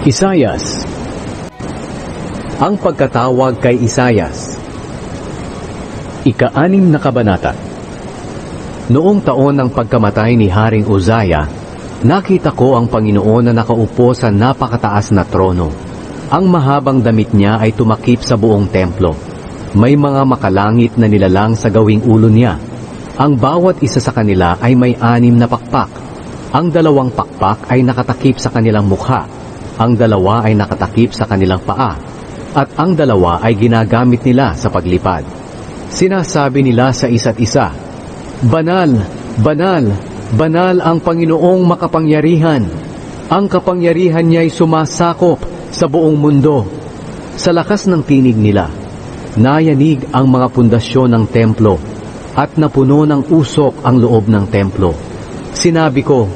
Isayas Ang pagkatawag kay Isayas Ika-anim na kabanata Noong taon ng pagkamatay ni Haring Uzaya, nakita ko ang Panginoon na nakaupo sa napakataas na trono. Ang mahabang damit niya ay tumakip sa buong templo. May mga makalangit na nilalang sa gawing ulo niya. Ang bawat isa sa kanila ay may anim na pakpak. Ang dalawang pakpak ay nakatakip sa kanilang mukha. Ang dalawa ay nakatakip sa kanilang paa. At ang dalawa ay ginagamit nila sa paglipad. Sinasabi nila sa isa't isa, Banal, banal, banal ang Panginoong makapangyarihan. Ang kapangyarihan niya ay sumasakop sa buong mundo. Sa lakas ng tinig nila, nayanig ang mga pundasyon ng templo at napuno ng usok ang loob ng templo. Sinabi ko,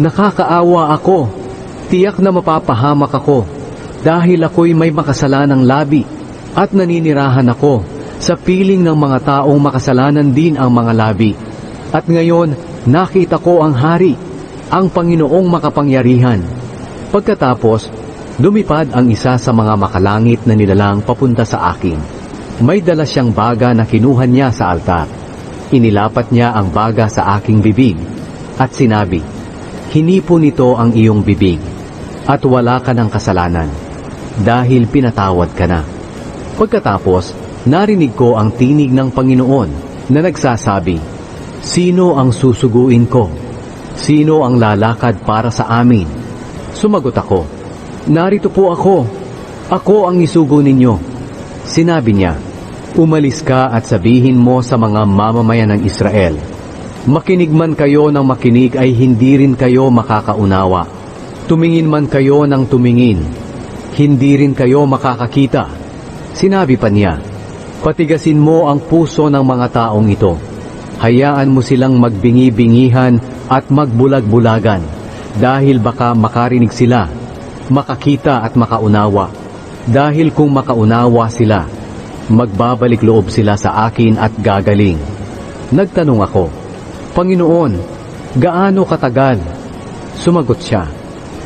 nakakaawa ako, tiyak na mapapahamak ako, dahil ako'y may makasalanang labi at naninirahan ako sa piling ng mga taong makasalanan din ang mga labi. At ngayon, nakita ko ang hari, ang Panginoong makapangyarihan. Pagkatapos, lumipad ang isa sa mga makalangit na nilalang papunta sa akin. May dala siyang baga na kinuha niya sa altar. Inilapat niya ang baga sa aking bibig at sinabi, Hinipo nito ang iyong bibig at wala ka ng kasalanan dahil pinatawad ka na. Pagkatapos, narinig ko ang tinig ng Panginoon na nagsasabi, Sino ang susuguin ko? Sino ang lalakad para sa amin? Sumagot ako, Narito po ako. Ako ang isugo ninyo. Sinabi niya, Umalis ka at sabihin mo sa mga mamamayan ng Israel, Makinig man kayo ng makinig ay hindi rin kayo makakaunawa. Tumingin man kayo ng tumingin, hindi rin kayo makakakita. Sinabi pa niya, Patigasin mo ang puso ng mga taong ito. Hayaan mo silang magbingi-bingihan at magbulag-bulagan dahil baka makarinig sila, makakita at makaunawa. Dahil kung makaunawa sila, magbabalik loob sila sa akin at gagaling. Nagtanong ako, Panginoon, gaano katagal? Sumagot siya,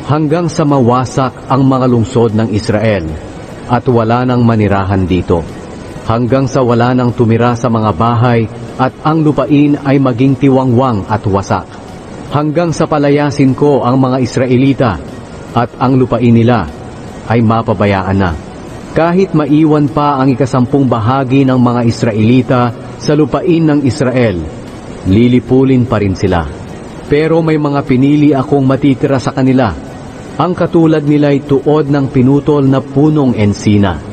hanggang sa mawasak ang mga lungsod ng Israel at wala nang manirahan dito. Hanggang sa wala nang tumira sa mga bahay at ang lupain ay maging tiwangwang at wasak. Hanggang sa palayasin ko ang mga Israelita at ang lupain nila ay mapabayaan na. Kahit maiwan pa ang ikasampung bahagi ng mga Israelita sa lupain ng Israel, lilipulin pa rin sila. Pero may mga pinili akong matitira sa kanila. Ang katulad nila'y tuod ng pinutol na punong ensina